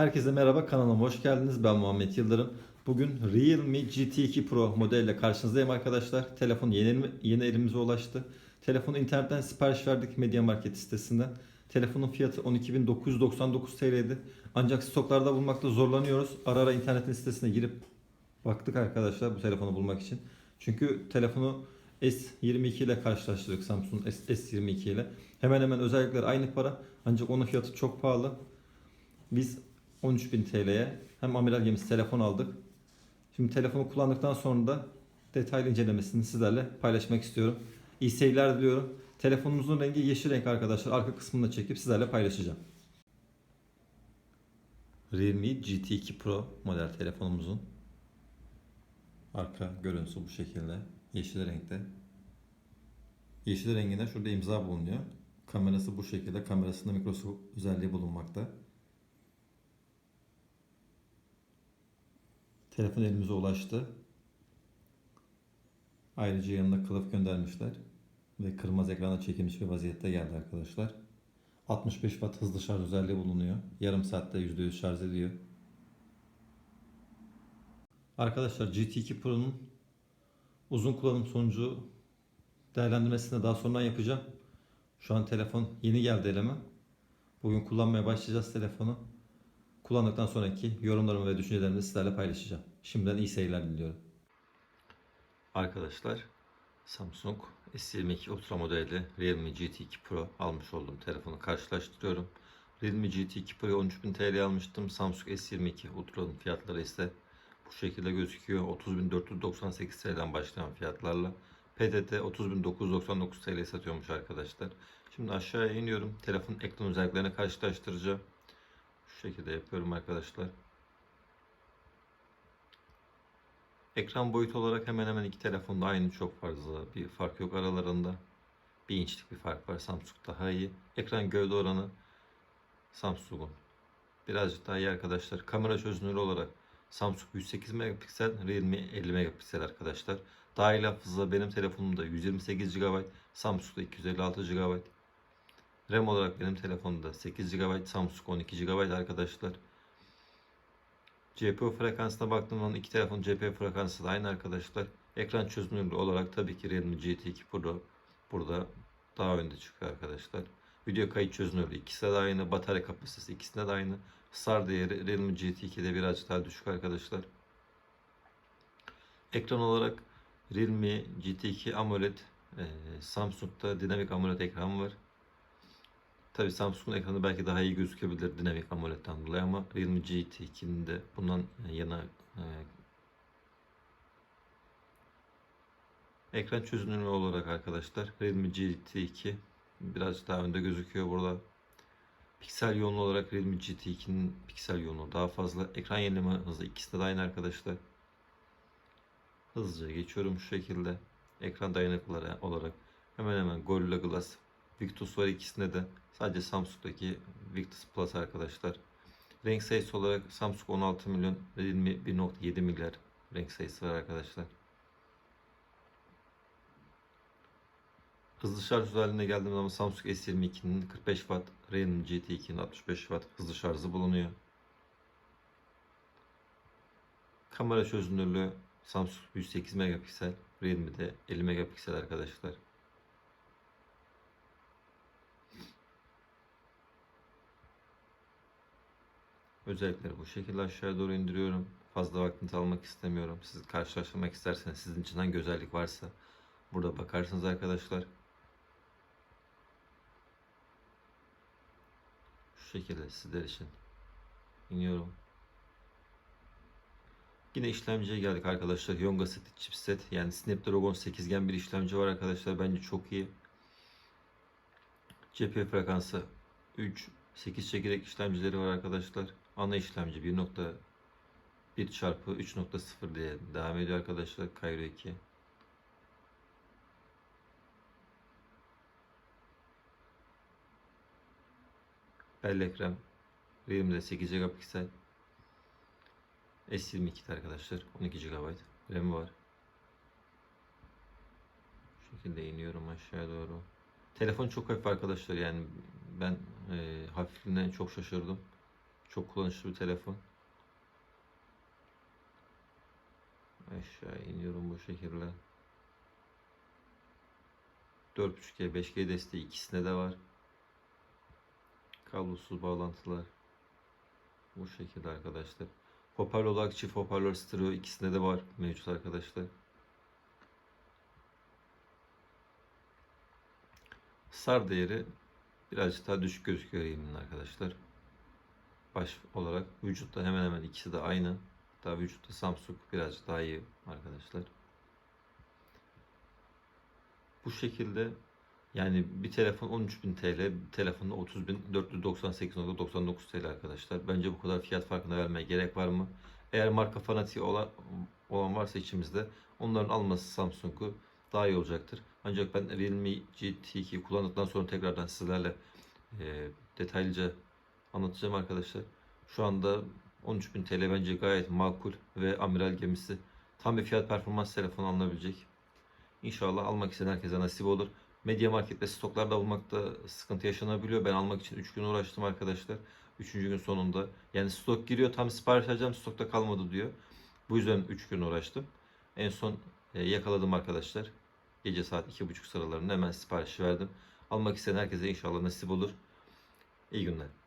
Herkese merhaba kanalıma hoş geldiniz. Ben Muhammed Yıldırım. Bugün Realme GT2 Pro modelle karşınızdayım arkadaşlar. Telefon yeni, yeni elimize ulaştı. Telefonu internetten sipariş verdik Media Market sitesinden. Telefonun fiyatı 12.999 TL'ydi. Ancak stoklarda bulmakta zorlanıyoruz. Ara ara internetin sitesine girip baktık arkadaşlar bu telefonu bulmak için. Çünkü telefonu S22 ile karşılaştırdık Samsung S- S22 ile. Hemen hemen özellikler aynı para. Ancak onun fiyatı çok pahalı. Biz 13.000 TL'ye hem amiral gemisi telefon aldık. Şimdi telefonu kullandıktan sonra da detaylı incelemesini sizlerle paylaşmak istiyorum. İyi seyirler diliyorum. Telefonumuzun rengi yeşil renk arkadaşlar. Arka kısmını da çekip sizlerle paylaşacağım. Realme GT2 Pro model telefonumuzun arka görüntüsü bu şekilde. Yeşil renkte. Yeşil renginde şurada imza bulunuyor. Kamerası bu şekilde. Kamerasında mikroskop özelliği bulunmakta. Telefon elimize ulaştı. Ayrıca yanında kılıf göndermişler. Ve kırmızı ekrana çekilmiş bir vaziyette geldi arkadaşlar. 65 watt hızlı şarj özelliği bulunuyor. Yarım saatte %100 şarj ediyor. Arkadaşlar GT2 Pro'nun uzun kullanım sonucu değerlendirmesini daha sonra yapacağım. Şu an telefon yeni geldi elime. Bugün kullanmaya başlayacağız telefonu. Kullandıktan sonraki yorumlarımı ve düşüncelerimi sizlerle paylaşacağım. Şimdiden iyi seyirler diliyorum. Arkadaşlar Samsung S22 Ultra modeli Realme GT2 Pro almış olduğum telefonu karşılaştırıyorum. Realme GT2 Pro'yu 13.000 TL almıştım. Samsung S22 Ultra'nın fiyatları ise bu şekilde gözüküyor. 30.498 TL'den başlayan fiyatlarla PTT 30.999 TL satıyormuş arkadaşlar. Şimdi aşağıya iniyorum. Telefonun ekran özelliklerini karşılaştıracağım. Şekilde yapıyorum arkadaşlar. Ekran boyutu olarak hemen hemen iki telefonda aynı çok fazla bir fark yok aralarında. Bir inçlik bir fark var. Samsung daha iyi. Ekran gövde oranı Samsung'un birazcık daha iyi arkadaşlar. Kamera çözünürlüğü olarak Samsung 108 megapiksel, Realme 50 megapiksel arkadaşlar. Dahil hafıza benim telefonumda 128 GB, Samsung'da 256 GB. RAM olarak benim telefonumda 8 GB, Samsung 12 GB arkadaşlar. GPU frekansına baktığımda iki telefon GPU frekansı da aynı arkadaşlar. Ekran çözünürlüğü olarak tabii ki Realme GT2 Pro burada daha önde çıkıyor arkadaşlar. Video kayıt çözünürlüğü ikisi de aynı. Batarya kapasitesi ikisinde de aynı. SAR değeri Realme GT2'de birazcık daha düşük arkadaşlar. Ekran olarak Realme GT2 AMOLED, e, Samsung'da dinamik AMOLED ekran var. Tabi Samsung'un ekranı belki daha iyi gözükebilir dinamik AMOLED'den dolayı ama Realme GT2'nin de bundan yana e, ekran çözünürlüğü olarak arkadaşlar Realme GT2 biraz daha önde gözüküyor burada. Piksel yoğunluğu olarak Realme GT2'nin piksel yoğunluğu daha fazla. Ekran yenileme hızı ikisinde de aynı arkadaşlar. Hızlıca geçiyorum şu şekilde. Ekran dayanıklıları olarak hemen hemen Gorilla Glass Victus var ikisinde de. Sadece Samsung'daki Victus Plus arkadaşlar. Renk sayısı olarak Samsung 16 milyon, Realme 1.7 milyar renk sayısı var arkadaşlar. Hızlı şarj özelliğine geldiğim zaman Samsung S22'nin 45 Watt, Realme GT2'nin 65 Watt hızlı şarjı bulunuyor. Kamera çözünürlüğü Samsung 108 megapiksel, Realme'de 50 megapiksel arkadaşlar. Özellikleri bu şekilde aşağıya doğru indiriyorum. Fazla vaktinizi almak istemiyorum. Siz karşılaştırmak isterseniz sizin için hangi özellik varsa burada bakarsınız arkadaşlar. Şu şekilde sizler için iniyorum. Yine işlemciye geldik arkadaşlar. Yonga City chipset yani Snapdragon 8 Gen bir işlemci var arkadaşlar. Bence çok iyi. GPU frekansı 3 8 çekirdek işlemcileri var arkadaşlar. Ana işlemci 1.1 çarpı 3.0 diye devam ediyor arkadaşlar. Cairo 2. Bellek RAM RAM'de 8 GB S22 arkadaşlar 12 GB RAM var. Şu şekilde iniyorum aşağıya doğru. Telefon çok hafif arkadaşlar yani ben e, hafifliğinden çok şaşırdım. Çok kullanışlı bir telefon. Aşağı iniyorum bu şekilde. 4.5G, 5G desteği ikisinde de var. Kablosuz bağlantılar. Bu şekilde arkadaşlar. Hoparlör olarak çift hoparlör stereo ikisinde de var mevcut arkadaşlar. Sar değeri birazcık daha düşük gözüküyor eğiminin arkadaşlar. Baş olarak vücutta hemen hemen ikisi de aynı. Daha vücutta Samsung birazcık daha iyi arkadaşlar. Bu şekilde yani bir telefon 13.000 TL, bir telefonda 30.498.99 TL arkadaşlar. Bence bu kadar fiyat farkına vermeye gerek var mı? Eğer marka fanatiği olan, olan varsa içimizde onların alması Samsung'u daha iyi olacaktır. Ancak ben Realme GT2 kullandıktan sonra tekrardan sizlerle e, detaylıca anlatacağım arkadaşlar. Şu anda 13.000 TL bence gayet makul ve amiral gemisi. Tam bir fiyat performans telefonu alınabilecek. İnşallah almak isteyen herkese nasip olur. Media Market'te stoklarda bulmakta sıkıntı yaşanabiliyor. Ben almak için 3 gün uğraştım arkadaşlar. 3. gün sonunda yani stok giriyor tam sipariş alacağım stokta kalmadı diyor. Bu yüzden 3 gün uğraştım. En son e, yakaladım arkadaşlar. Gece saat 2.30 sıralarında hemen sipariş verdim. Almak isteyen herkese inşallah nasip olur. İyi günler.